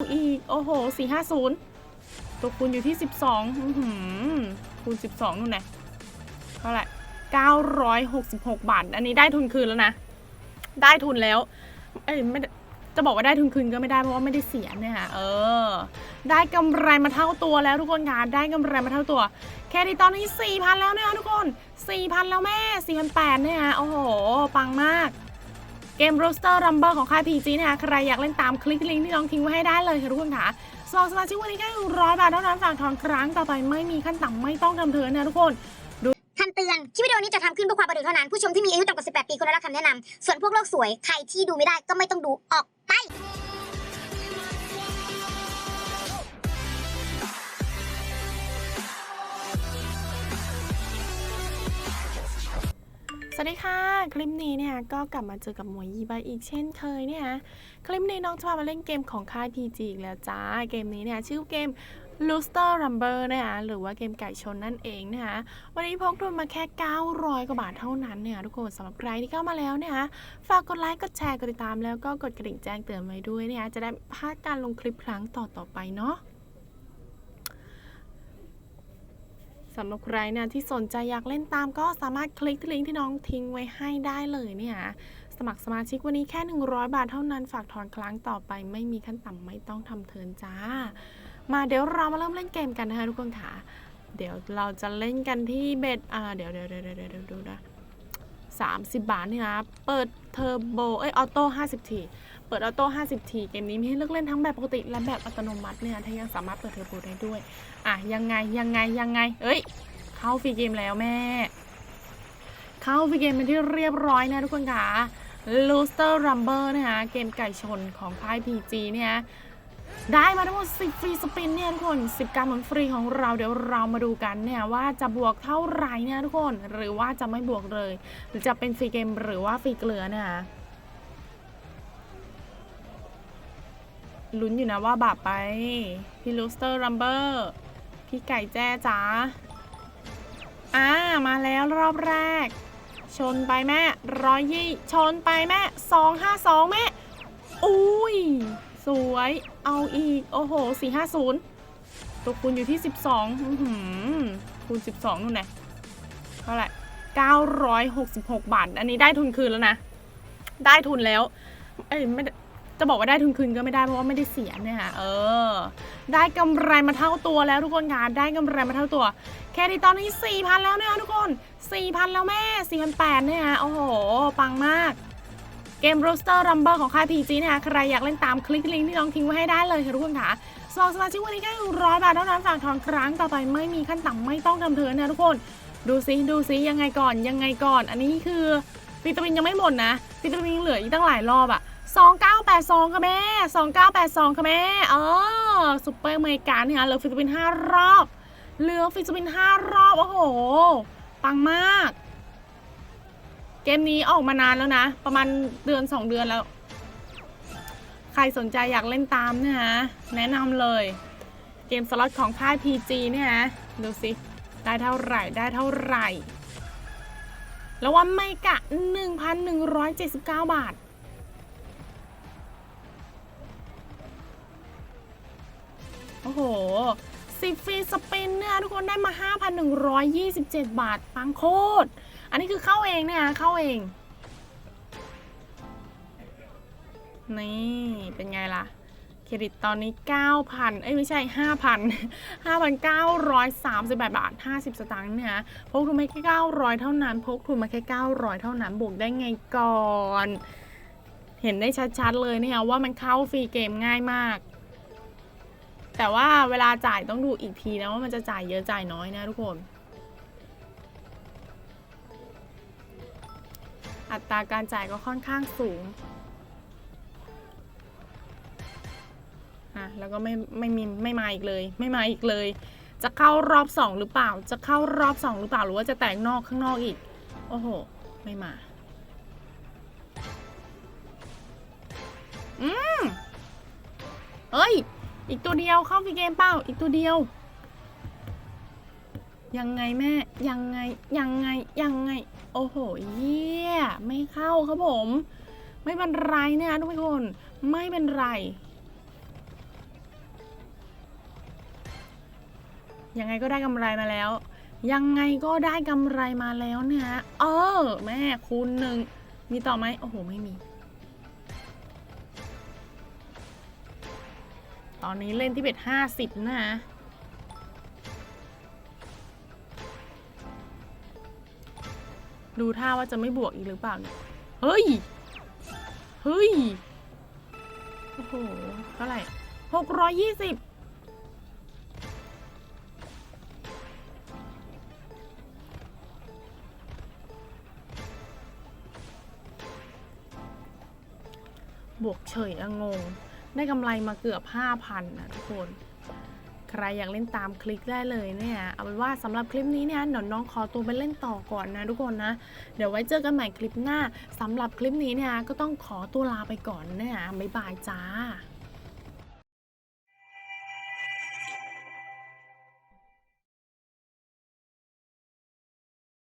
อีก โอ้โหสี่ห้าศูนย์ตัวคูณอยู่ที่สิบสองคูณสิบสองนู่นไงเท่าไหร่เก้าร้อยหกสิบหกบาท อันนี้ได้ทุนคืนแล้วนะ ได้ทุนแล้ว เอ้ยไม่จะบอกว่าได้ทุนคืนก็ไม่ได้เพราะว่าไม่ได้เสียเนี่ยค่ะเออ ได้กำไรมาเท่าตัวแล้วทุกคนค่ะได้กำไรมาเท่าตัว แค่ที่ตอนนี้สี่พันแล้วเนี่ยทุกคนสี่พันแล้วแม่สี่พันแปดเนี่ยโอ้โห ปังมาก เกม Roster Rumble ของค่าย PG นะคะใครอยากเล่นตามคลิกลิงก์ที่น้องทิ้งไว้ให้ได้เลยค่ะทุกคนค่ะสมัครสมาชิกวันนี้แค่ร้อยบาทเท่านั้นฝากถอนครั้งต่อไปไม่มีขั้นต่ำไม่ต้องทำเถินนะทุกคนคำเตือน คลิปวิดีโอนี้จะทำขึ้นเพื่อความบันเทิงเท่านั้น ผู้ชมที่มีอายุต่ำกว่า 18 ปีควรได้รับคำแนะนำส่วนพวกโลกสวย ใครที่ดูไม่ได้ก็ไม่ต้องดูออกไป สวัสดีค่ะ คลิปนี้เนี่ยก็กลับมาเจอกับหมวยยีบายอีกเช่นเคยเนี่ยคลิปนี้น้องจะพามาเล่นเกมของค่าย PG อีกแล้วจ้า เกมนี้เนี่ยชื่อเกม l o s t e r Rumble นะคะหรือว่าเกมไก่ชนนั่นเองนะคะวันนี้พกทุนมาแค่ 900 กว่าบาทเท่านั้นเนี่ยทุกคนสำหรับใครที่เข้ามาแล้วเนี่ยฝากกดไลค์กดแชร์กดติดตามแล้วก็กดกระดิ่งแจ้งเตือนไว้ด้วยเนี่ยจะได้พลาดการลงคลิปครั้งต่อๆไปเนาะ สำหรับใครเนี่ยที่สนใจอยากเล่นตามก็สามารถคลิกที่ลิงก์ที่น้องทิ้งไว้ให้ได้เลยเนี่ยสมัครสมาชิกวันนี้แค่ 100 บาทเท่านั้นฝากถอนครั้งต่อไป ไม่มีขั้นต่ำไม่ต้องทำเทินจ้า มาเดี๋ยวเรามาเริ่มเล่นเกมกันนะคะทุกคนค่ะ เดี๋ยวเราจะเล่นกันที่เบ็ดอ่าเดี๋ยวเดี๋ยวเดี๋ยวเดี๋ยวเดี๋ยวดูนะสามสิบบาทนี่นะเปิดเทอร์โบเอ้ยออโต้ห้าสิบที เปิดออโต้ห้าสิบทีเกมนี้มีให้เลือกเล่นทั้งแบบปกติและแบบอัตโนมัติเนี่ยถ้ายังสามารถเปิดเทอร์โบได้ด้วย อะยังไงยังไงยังไง เอ้ย เข้าฟรีเกมแล้วแม่ เข้าฟรีเกมเป็นที่เรียบร้อยนะทุกคนค่ะ Looster Rumble นะคะเกมไก่ชนของค่าย PG เนี่ยได้มาทั้งหมด 10 ฟรีสปินเนี่ยทุกคน 10 การหมุนฟรีของเราเดี๋ยวเรามาดูกันเนี่ยว่าจะบวกเท่าไหร่เนี่ยทุกคน หรือว่าจะไม่บวกเลย หรือจะเป็นฟรีเกมหรือว่าฟรีเกลือเนี่ย ลุ้นอยู่นะว่าบาปไป พี่ Looster Rumble พี่ไก่แจ้จ๋าอ่ามาแล้วรอบแรก ชนไปแม่ร้อยยี่ชนไปแม่สองห้าสองแม่อุ้ย สวยเอาอีก โอ้โหสี่ห้าศูนย์ตัวคูณอยู่ที่สิบสองคูณสิบสองนู่นไงเท่าไหร่เก้าร้อยหกสิบหกบาท อันนี้ได้ทุนคืนแล้วนะ ได้ทุนแล้ว เอ้ยไม่ จะบอกว่าได้ทุนคืนก็ไม่ได้เพราะว่าไม่ได้เสียเนี่ยค่ะเออ ได้กำไรมาเท่าตัวแล้วทุกคนค่ะได้กำไรมาเท่าตัว แค่ที่ตอนนี้4,000แล้วเนี่ยทุกคน4,000แล้วแม่4,800เนี่ยโอ้โห ปังมากเกม Roster Rumble ของค่าย PG เนี่ยใครอยากเล่นตามคลิกลิงก์ที่น้องทิ้งไว้ให้ได้เลยค่ะทุกคนค่ะสมัครสมาชิกวันนี้แค่ร้อยบาทเท่านั้นฝากถอนครั้งต่อไปไม่มีขั้นต่ำไม่ต้องทำเถินนะทุกคน ดูซิดูซิยังไงก่อนยังไงก่อน อันนี้คือวิตามินยังไม่หมดนะวิตามินเหลืออีกตั้งหลายรอบอะ 2982 ค่ะแม่ 2982 ค่ะแม่เออซุปเปอร์อเมริกันเนี่ยเหลือวิตามิน5รอบ เหลือฟิสปิน5รอบ โอ้โห ปังมาก เกมนี้ออกมานานแล้วนะ ประมาณเดือน 2 เดือนแล้ว ใครสนใจอยากเล่นตามเนี่ยนะแนะนำเลย เกมสล็อตของค่าย PG เนี่ยนะดูสิ ได้เท่าไหร่ ได้เท่าไหร่ แล้วว่าไม่กะ 1,179 บาท โหสิฟรีสปินเนี่ยทุกคนได้มา 5,127 บาท ปังโคตร อันนี้คือเข้าเองเนี่ยเข้าเอง นี่เป็นไงล่ะ เครดิตตอนนี้ 9,000 เอ้ย ไม่ใช่ 5,000 5,938 บาท 50 สตางค์เนี่ยพกทุนมาแค่ 900 เท่านั้น พกทุนมาแค่ 900 เท่านั้น บวกได้ไงก่อน เห็นได้ชัดๆเลยเนี่ยว่ามันเข้าฟรีเกมง่ายมาก แต่ว่าเวลาจ่ายต้องดูอีกทีนะว่ามันจะจ่ายเยอะจ่ายน้อยนะทุกคน อัตราการจ่ายก็ค่อนข้างสูงอะแล้วก็ไม่ไม่มีไม่มาอีกเลย ไม่มาอีกเลย จะเข้ารอบสองหรือเปล่า จะเข้ารอบสองหรือเปล่าหรือว่าจะแตกนอกข้างนอกอีก โอ้โห ไม่มา อืมเอ้ย อีกตัวเดียวเข้าฟรีเกมเป้าอีกตัวเดียว ยังไงแม่ ยังไง ยังไง ยังไง โอ้โหเยี่ยไม่เข้าครับผม ไม่เป็นไรนะทุกคน ไม่เป็นไร ยังไงก็ได้กำไรมาแล้ว ยังไงก็ได้กำไรมาแล้วนะเออ แม่คูณหนึ่ง มีต่อไหมโอ้โห ไม่มี ตอนนี้เล่นที่เบ็ดห้าสิบนะดูท่าว่าจะไม่บวกอีกหรือเปล่าเนี่ย เฮ้ย เฮ้ย โอ้โห เท่าไหร่หกร้อยยี่สิบบวกเฉยอะงง ได้กำไรมาเกือบ 5,000นะทุกคน ใครอยากเล่นตามคลิกได้เลยเนี่ย เอาเป็นว่าสำหรับคลิปนี้เนี่ยหนอนน้องขอตัวไปเล่นต่อก่อนนะทุกคนนะ เดี๋ยวไว้เจอกันใหม่คลิปหน้าสำหรับคลิปนี้เนี่ยก็ต้องขอตัวลาไปก่อนเนี่ยบ๊ายบายจ้า